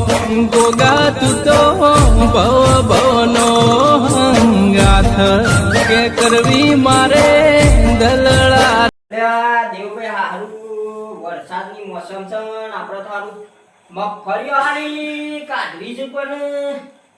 છે છે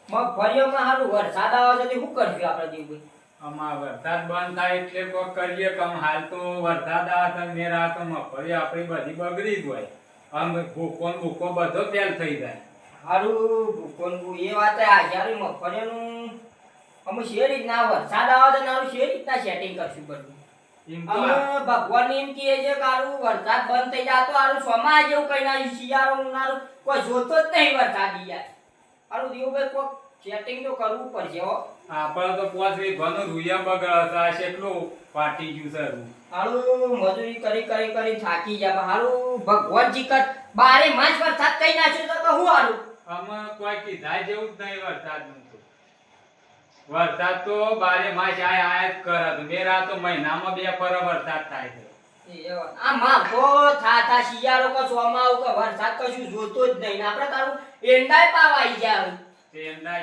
મગફળીઓમાં હારું વરસાદ આવે છે શું કરશું આપણે આમાં વરસાદ બંધ થાય એટલે કોક કમ હાલ તો વરસાદ આવે તો મેરા તો મગફળી આપણી બધી બગડી જ હોય આમ ભૂકો ભૂકો બધો ફેલ થઈ જાય. હારું ભૂકોનવું એ વાત આ જ્યારે મગફળીઓનું અમે શી રીતના વરસાદ આવે છે ને હારું રીતના સેટિંગ કરશું બધું. તો અમે ભગવાન એમ કહે છે કે હારું વરસાદ બંધ થઈ જાતો હારું સોમાં જેવું કઈ ના શિયાળો ઉનાળો. કોઈ જોતો જ નહીં વરસાદ યાર. હારું દેવભાઈ કોક સેટિંગ તો કરવું પડશે હો. આપણે તો રૂયા બગડ કેટલું ફાટી ગયું છે રૂ. હારું મજૂરી કરી કરી કરી થાકી જાય હારું ભગવાન જીકત બારે માસ વરસાદ કઈ નાખ્યો તો તો હું હારું? આમાં કોઈ કીધા જેવું જ નહીં વરસાદનું તો વરસાદ તો બારે માસ આય આય જ કરે છે. મેરા તો મહિનામાં બે પર વરસાદ થાય છે. આ થા થા શિયાળો કો કે વરસાદ કશું જોતો જ નહીં. આપણે તારું એંડાય હવે. તે એમના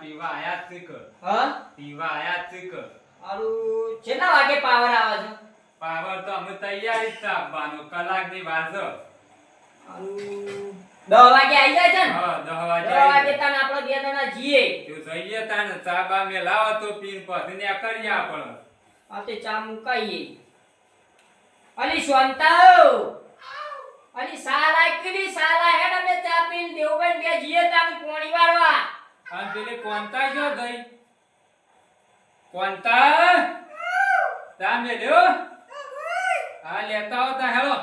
પીવા આયા શીખ હા? પીવા આયા જ શીખ હારું કેટલા વાગે પાવર આવે છે? પાવર તો અમે તૈયારી જ છે આપવાનો કલાકની વાર છે. હારું. દસ વાગે આવી જાય છે ને? હા દહ વાગે દહ વાગે તાને આપણે બે જણા જીએ તું જઈએ તાને ચા બા મેલાવો તો પીન પછી ને કરીએ આપણે આ તે ચા મુકાઈએ. અલી શાંતાઓ અલી સાલા કીડી સાલા હેડ અમે ચા પીને દેવબન બે જીએ તાને કોણી વાળવા. અને પેલી કોંતા જો ગઈ કોંતા તામે લ્યો. હા લેતા આવતા હેલો.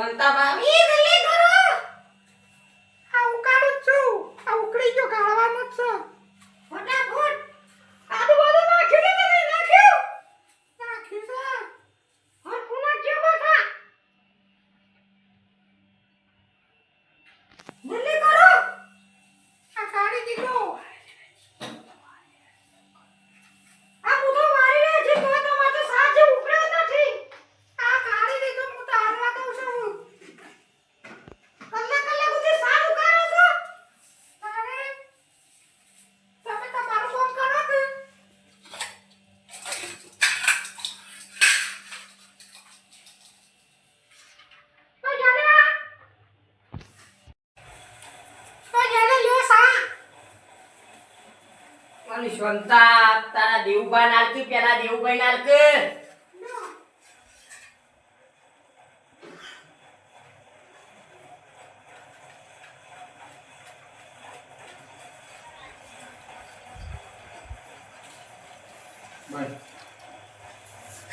શાંતા ભાભી જલ્દી કરો આ ઉકાળું જ છું આ ઉકળી ગયો ગાળવાનો જ છે ફટાફટ આદુ બાદુ નાખ્યું કે નહીં નાખ્યું નાખ્યું છે હરખું નાખ્યું બધા જલ્દી કરો આ કાઢી દીધો આ બધો મારી રહ્યો છે તો તમારે સાજે ઉકળ્યો નથી આ કાઢી દીધો હું તો હારવા દઉં છું કલાક કલાક સુધી સારું કરો છો અરે તમે તમારું કામ કરો કે તો જાને આ તો જાને લ્યો સા શાંતા તારા દેવબા નાલકી પેલા દેવભાઈ નાલકે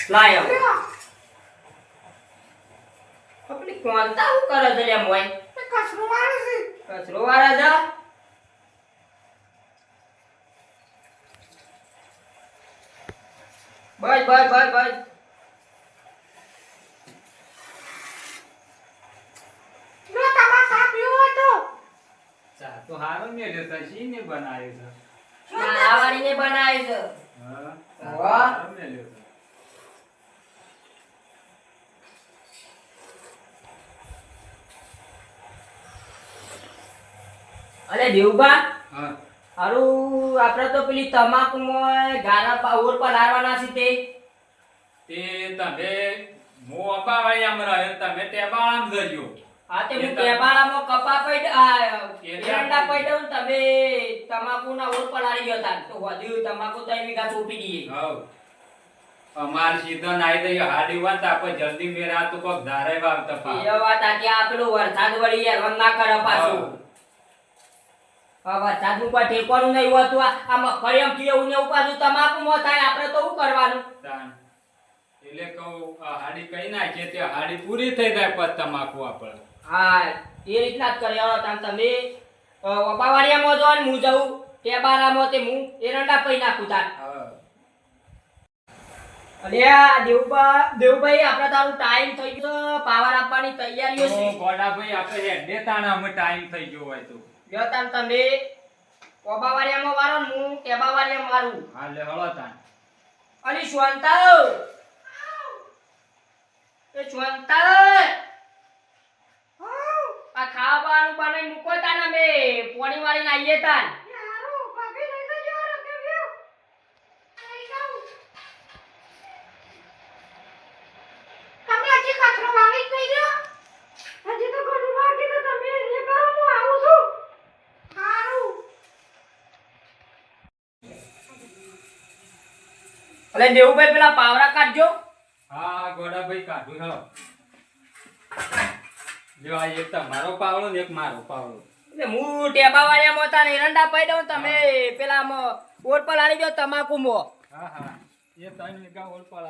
લાયો. આપણી કોણતા હું કરે છે લે મોય? કચરો વાળા છે. કચરો વાળા જા બસ બસ બસ બસ લ્યો તમારે સા પીવો હોય તો ચા તો હારો મેલ્યો તો શીને બનાવ્યો છે માળાવાળીને બનાવી છે હા ચા તો વાહ. હારો મેલ્યો છે અરે દેવબા હા. હારું આપણે તો પેલી તમાકુમાં ગારા પાવર પલાળવાના છે તે. તે તમે મો અબાવાળી આમ રહ્યો તમે ટેબાળામ જજો આ તે હું ટેબાળામાં કપા પૈડ આ એરંડા આપણે- પૈડો તમે તમાકુના ઓર પલાળી ગયો તા તો વધ્યું તમાકુ તો એની ગા ચોપી દીએ હવ અમાર સીધો નાઈ દઈ હાડી વાત આપણે જલ્દી મેરા તો કોક ધારે વાવતા પા એ વાત આ કે આ વરસાદ વળી યાર ના કર પાછું. આ સાધુ કોઈ ઠેકવાનું નહીં હોતું આ આ મગફળી આમ કેવું ને એવું પાછું મો થાય આપણે તો શું કરવાનું? એટલે કહું આ હાડી કઈ નાખીએ? તે હાડી પૂરી થઈ જાય પછી તમાકુ આપણે. હા એ રીતના જ કરે હવે તમે તમે અ, વપાવાડિયામાં જો હું જઉં ટેબારામાં તે હું એરંડા પૈ નાખું તાર અરે દેવબા દેવભાઈ આપણે તારું ટાઈમ થઈ ગયો. પાવર આપવાની તૈયારીઓ છે. તો ગોડાભાઈ આપણે હેડે તાણે ટાઈમ થઈ ગયો હોય તો. લ્યો તાન તમે કોબાવારિયામાં વારો હું કેબાવારિયામાં મારું હા લે હળો તાન. અને એ શ્વાંતા આ ખાવાનું બને મૂકો તાન અમે. પોણી વાળીને આવીએ તાન. એટલે દેવુભાઈ પેલા પાવરા કાઢજો. હા ગોડાભાઈ કાઢું હો. જો આ એક તમારો પાવડો ને એક મારો પાવડો. એટલે હું ટેબા વાળ્યા મોતા ને એરંડા પાઈ દઉં તમે પેલા ઓર પર આવી ગયો તમાકુ મો હા હા. એ ત્રણ વીઘા ઓર પર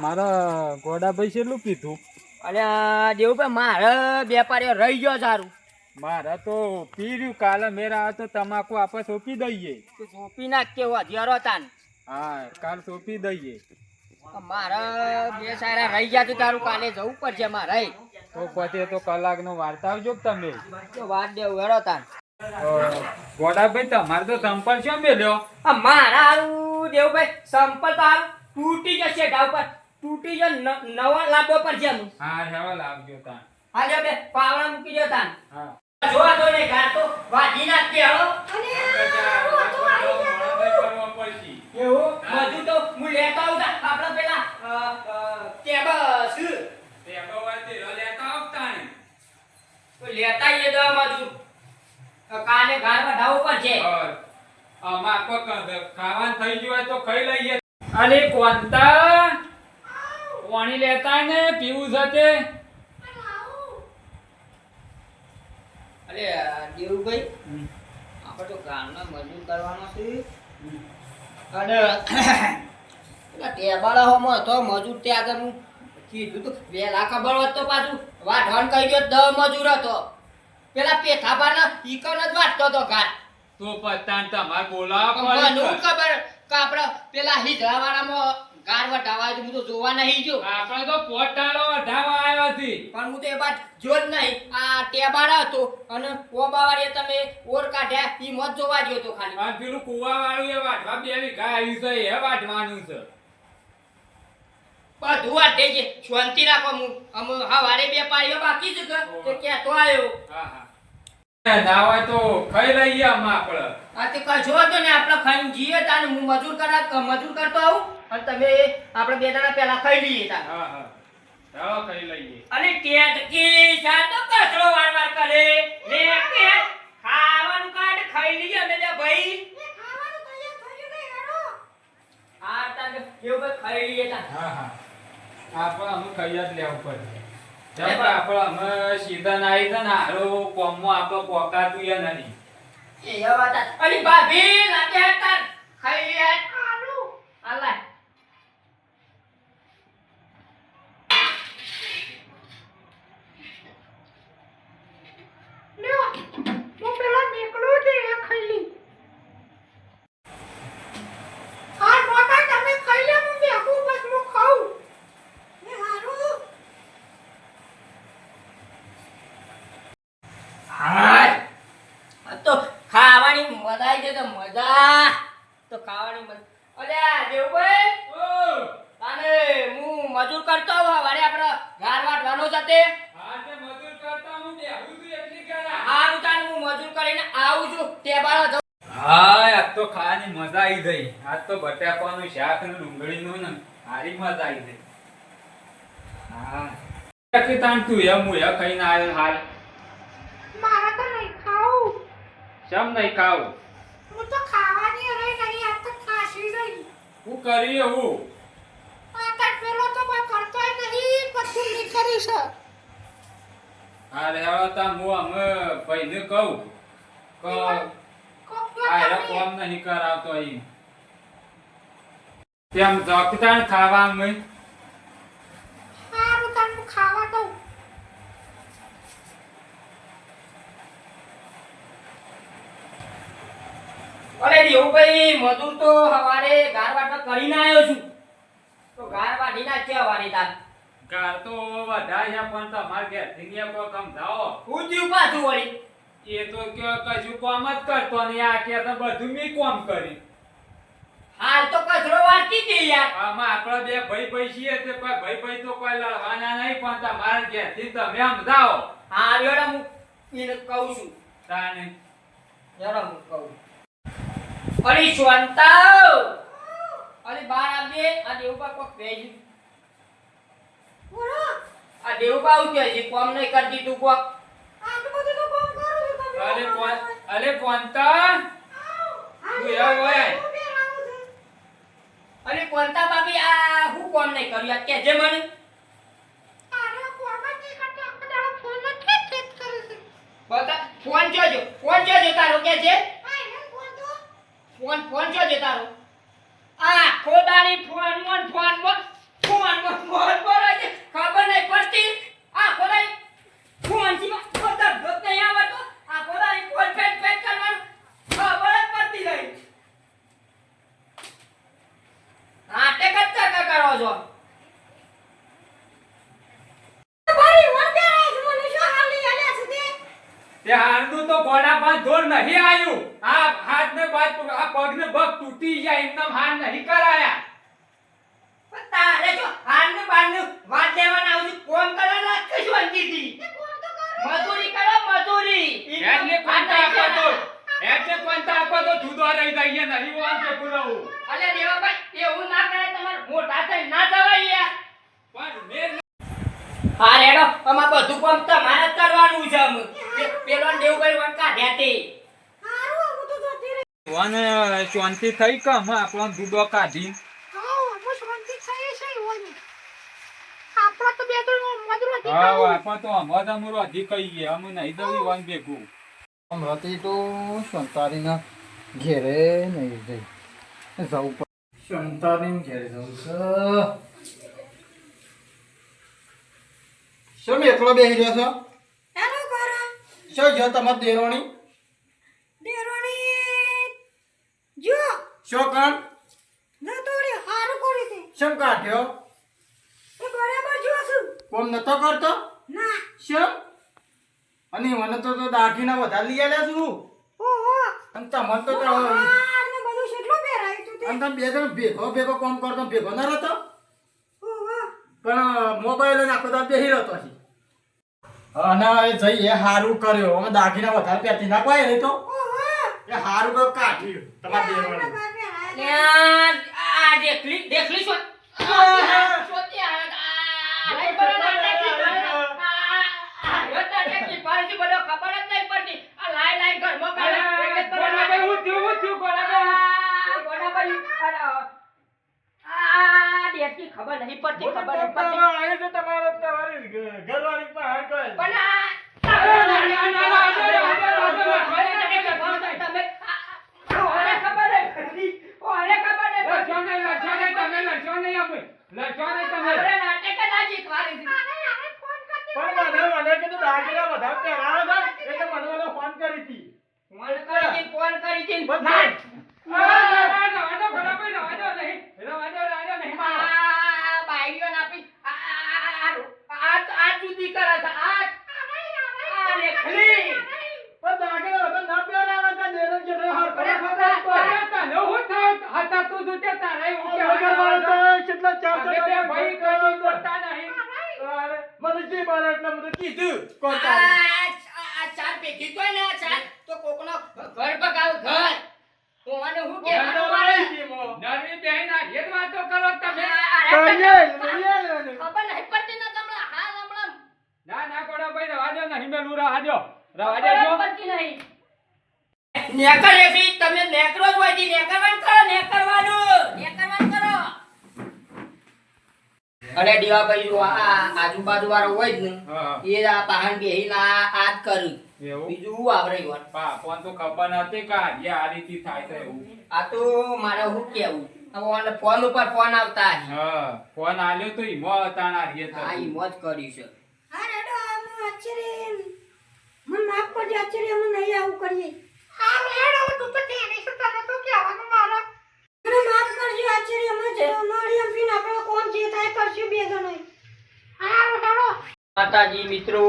તમારા ગોડાભાઈ કેટલું કીધું. અલ્યા દેવુભાઈ મારે વેપારીઓ રહી ગયો સારું. મારે તો પીર્યું કાલે મેરા તો તમાકુ આપણે સોંપી દઈએ. સોંપી નાખ કેવો અધિયારો હતા ને હા કાલ સોંપી દઈએ. મારે બે સારા રહી ગયા તારું કાલે જવું પડશે મારે. તો પછી તો કલાકનો વાર્તા આવજો તમે? વાત દેવું હેરો તાન. ગોડાભાઈ તમારે તો સંપર્ક શું મેલ્યો મારા હારું દેવુભાઈ સંપલ તો હારું. તૂટી જશે ઢા ઉપર તૂટી જો નવા લાભો પર હું હા નવા લાભ જો તા હાલે બે પાવડા મૂકી જો તા હા. જોવા તો ને ઘા તો વાજી નાખજે હળો એવું? બધું તો હું લેતા આવું તા. આપડા પેલા અ, અ, કેબસ. તો લેતા આવીએ દવા મજૂર અ, કાલે ઢાવ પર છે. અમાર પક ખાવાનું થઈ ગયું હોય તો ખાઈ લઈએ. અને કોંતા પાણી લેતા ને પીવું છે તે. અરે દેવુભાઈ આપણે તો ગામમાં મજૂર કરવાનો છે. અને પેલા ટેબાળા હોમાં તો મજૂર ત્યાં આગળ હું કીધું તું. વહેલા ખબર હોત તો પાછું વાઢવાન કહી ગયો દ મજૂર હતો. પેલા પેથાબાના ઈકન જ વાટતો હતો ઘાટ. તો પતાન તમારે બોલાવવા પડે ખબર કે આપણે પેલા હિજરાવાળામાં ગાર વટાવા હું તો જોવા નહીં જો આપણે તો પોટાળો અઢાવા આવ્યો હતી. પણ હું તો એ વાત જો જ નહીં. આ ટેબાળા હતો અને ઓબાવાળીએ તમે ઓર કાઢ્યા ઈ મત જોવા ગયો તો ખાલી. આ પેલું કુવા વાળું એ વાટવા બે ગા આવી છે એ વાટવાનું છે. બધું વાટે છે. શાંતિ રાખો હું. અમ હવારે બે પાળીઓ બાકી છે કે તે તો આવ્યો હા હા. ના હોય તો ખાઈ લઈએ આમાં આપણે. આ તે કશો હતો ને આપણે ખાઈને જઈએ તાને હું મજૂર કરા મજૂર કરતો આવું અને તમે આપણે બે દાડા પહેલા ખાઈ લઈએ તા હા હા. ચાલો ખાઈ લઈએ. અને ટેટકી સાતો કચરો વાર વાર કરે. લે કે ખાવાનું કાઢ ખાઈ લઈએ અમે લે ભાઈ. હા તાન એવું ખાઈ લઈએ હા હા. આપણે અમે ખાઈ જ લેવું પડે આપણે અમે સીધા ના આવી ને હારો કોમમાં આપણે પોકાતું એ નહીં એ આ. અલી ભાભી લાગે હે તાન ખાઈ લઈએ આલા હું પેલા નીકળું છે એ ખાઈ લી આ મોટા તમે ખાઈ લે હું બેહું બસ હું ખાઉં ને હારું હાય આ તો ખાવાની તો મજા. તો ખાવાની મજા. અલ્યા દેવભાઈ. અને હું મજૂર કરતો હોઉં હવારે આપણે ઘાર વાટવાનો છે તે. હા તે મજૂર કરતા હું બેહું છું એટલી કરા હારું તાને હું મજૂર કરીને આવું છું. તે બાળો જાઉં. હા આજ તો ખાવાની મજા આવી ગઈ. આજ તો બટાકાનું શાક ને ડુંગળીનું ને સારી મજા આવી ગઈ. હા. કે તાન તું એમ હું એ ખાઈને આવ્યો હાલ. મારે તો નહીં ખાવું નહીં ખાવ હું તો ખાવાની રહી નહીં આ તો ખાસી રહી હું? કરી એવું આ તો પેલો તો કોઈ કરતોય નહીં બધું નહીં છે. હા રેવા તા હું અમે ભાઈને કહું. કે આ એ કોમ નહીં કરાવતો અહીં તેમ જગતાણ ખાવા અમે હારું તને હું ખાવા દઉં દેવુભાઈ મજૂર તો હવારે ગાર વાટવા કરીને આવ્યો છું. તો ઘાર વાટી નાખશે હવારે તાર. ગાર તો વધારે છે પણ તમારે ઘેરથી ને કોઈ કમ જાઓ. હું થયું પાછું વળી. એ તો કયો કશું કોમ જ કરતો ને આ કે તો બધું મી કોમ કરી હાલ તો કચરો વાટી દે યાર. આમાં આપણે બે ભાઈ ભાઈ છીએ તે કોઈ ભાઈ ભાઈ તો કોઈ લડવાના નહીં પણ તમારે ઘેરથી તમે આમ જાઓ. હા રેડો હું એને કહું છું. તાને. રેડો હું કહું. અરે શાંતાવ અરે બહાર આવજે આ દેવબા કોક ભેજ બોલો. આ દેવબા આવ કે છે કોમ નઈ કરતી દીધું કોક. કરું અરે કોણ અરે કોંતા તું એવા હોય. અરે કોંતા બાબી આ હું કોમ નહીં કર્યું? આ કે જે મને બતા ફોન જોજો ફોન જોજો તારો કે છે ફોન ફોન જોજો તારો? આ ખોદાની ફોન મોન ફોન મોન ફોન પર જ ખબર નહીં પડતી. આ ખોદાની ફોનથી માં ખોદા ભૂત નહીં આવડતો. આ ખોદાની ફોન ફેટ ફેટ કરવાનું ખબર જ પડતી નહીં. હા જ ચકા કરો છો? મને તે. હારનું તો ઘોડા પર ધોર નહીં આવ્યું બાદ આ પગ ને પગ તૂટી જાય એમનેમ હાર નહીં કરાયા. પણ તારે જો હારનું ને વાત લેવાના આવું છું. કોમ કરવાના જ કશું અંજીથી કોણ તો કરો મજૂરી કરો મજૂરી. એટલે કોણતા આપો તો. એટલે કોણતા આપો તો જુદો રહી જઈએ નહીં વાંચે પુરાવું અલે દેવાભાઈ એવું ના કરે તમારે મોટા થઈ ના જવાય પણ મેં હા રેડો અમાર બધું કામ તમારે જ કરવાનું છે પેલો દેવભાઈ વન કાઢ્યા તે હારું હું તો. જતી શાંતિ થઈ કે અમે આપણો જુદો કાઢી. ઓની ઘેરે નહીં જઈ. જવું ઘેરે જવું છે. શું એકલો બેસી રહ્યો છો? શું જો તમારી દેરોણી જો શું કામ નતો રે હારું કરી દે શું કાઢ્યો? એ બરાબર જો છું કોમ નતો કરતો? ના. શું અને મને તો તો દાઢીના વધારે લઈ આવ્યા છું. ઓહો. અને તમને તો તો આને બધું કેટલું પહેરાયું તું અને તમે બે જણ ભેગો ભેગો કોમ કરતો ભેગો ના રહેતો? ઓહો. પણ મોબાઈલ નાખો તો બેહી રહેતો છે. અને એ જઈ એ હારું કર્યો. અમે દાગીના વધારે પહેરતી ના કોઈ નહીં તો? એ હારું કાઢ્યું. તમારે દેવાનું આ દેખલી દેખલી કરે. આ હેત નાટકની પાડતી ખબર નહીં પડતી આ લાઈ લાઈ પણ જ પર ગોડાભાઈ હું થયું હું થયું ગોડાભાઈ આ ગોડાભાઈ, અરે, આ દેખની ખબર નહીં પડતી ખબર નહીં પડતી પણ આ તમે આ- ઓને ખબર નહીં પડતી. ઓને ખબર નહીં પડતી. લડશો નહીં, લડશો નહીં, તમે લડશો નહીં અમે. લડશો નહીં તમે. આપણે નાટક જ આ શીખવાડી દીધું. ફોન કરી હતી, ફોન કરી હતી. ફોન કરી રવા દો, ગોડાભાઈ, રવા દો નહીં. રવા દો, રવા દો નહીં. આ બાઈઓને આપી આ- આ- આ- આ- આ જુદી કરે છે. આ- આ રેખલી. અરે તને હું થયું? હતા તું તું તે તારે એવું કહેવાનું હતું. અમે બે ભાઈ કદી બોલતા નહીં. આ- આ ચાર ભેગી તોય ને આ ચાર તો કોકનો ઘર બગાવ ઘર કોને હું કહેવાનું નવી બહેન આ જે જ વાતો કરો તમે ખબર નહીં પડતી ને તમને હાલ હમણાં ના ના ગોડાભાઈ નહીં મેલું રવા દો રવા દેજો નેકર એસી તમે નેકરો જ હોય નેકરવાનું કરો નેકરવાનું નેકરવાન કરો. અને દીવા ભાઈ જો આ આજુબાજુ વાળો હોય જ ને એ આ પાહન બેહીને આ આ કર્યું. બીજું હું આવરે ગયો પા ફોન તો ખબર નથી કે આજે આ રીતે થાય છે આ તો મારે હું કેવું? ફોન ઉપર ફોન આવતા. હા ફોન આલ્યો તો ઈમો હતા ના રીએ હા ઈ મોજ કર્યું છે. હા આચરી મન માફ કરજે આચરી અમે નહીં આવું કરીએ. હા રેડો તું તો કેની છે તને તો કહેવાનું મારા. મને માફ કરજો આચરી અમે જે અમારી એમ પીને આપણે કોણ જે થાય કરશું બે જણાય હા માતાજી મિત્રો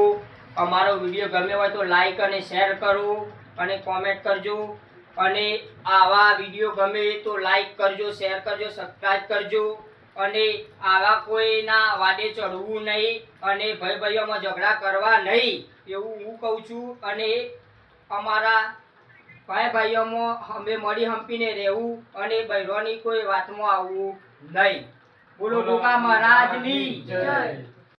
અમારો વીડિયો ગમ્યો હોય તો લાઈક અને શેર કરો અને કોમેન્ટ કરજો. અને આવા વીડિયો ગમે તો લાઈક કરજો શેર કરજો સબસ્ક્રાઈબ કરજો. અને આવા કોઈના વાડે ચડવું નહીં અને ભાઈ ભાઈઓમાં ઝઘડા કરવા નહીં. એવું હું કહું છું અને અમારા ભાઈ ભાઈઓમાં અમે મળી હંપીને રહેવું અને બૈરોની કોઈ વાતમાં આવવું નહીં. બોલો ગોગા મહારાજની જય.